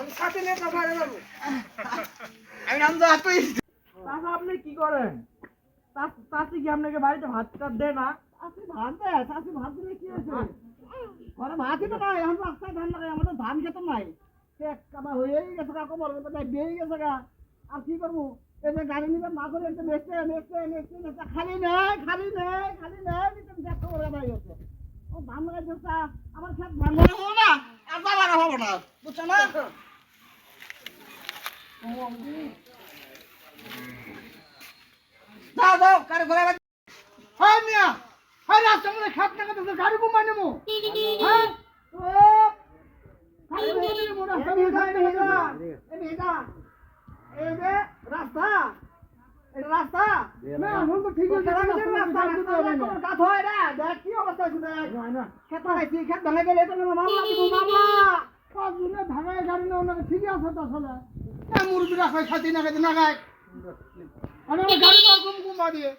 আমি সাথে নিয়ে তো বাইরে যাব। আমি নাম তো তুই চাচা আপনি কি করেন? চাচি কি আপনাকে বাড়িতে ভাত টাত দেয় না? চাষি ভাত দেয় চাষি ভাত দিলে কি হয়েছে? ঘরে ভাতই তো নাই এখন রাস্তায় ধান লাগাই আমাদের ধান খেতে নাই। সে কামা হয়েই গেছে কাকু বলবে তো নাই বেরিয়ে গেছে গা। আর কি করব? এই যে গাড়ি নিবে না করে একটু নেচে নেচে নেচে নেচে খালি নেই খালি নেই খালি নেই নিতে দেখতে করে বাড়ি গেছে। ও ধান লাগাই আমার খেত ধান হব না? আর যাবার হব না বুঝছ না? কারে ঘরে হয় মিয়া। হয় রাস্তা মধ্যে খাপ টাকা তো গাড়ি ঘুমাই নেব। হ্যাঁ। রাস্তা। রাস্তা। না এখন তো ঠিক আছে রাস্তা হয় না দেখ কি অবস্থা হয়েছে দেখ খেত লাগাইছি খেত ভাঙাই গেলে এটা মামলা মামলা। সব দিনে ভাঙাই গাড়ি না ওনাকে ঠিকই আছে তো আসলে। মুরগি রাখায় খাতি না খাতি না খায় আমি আমার গাড়ি ঘুম ঘুমা দিয়ে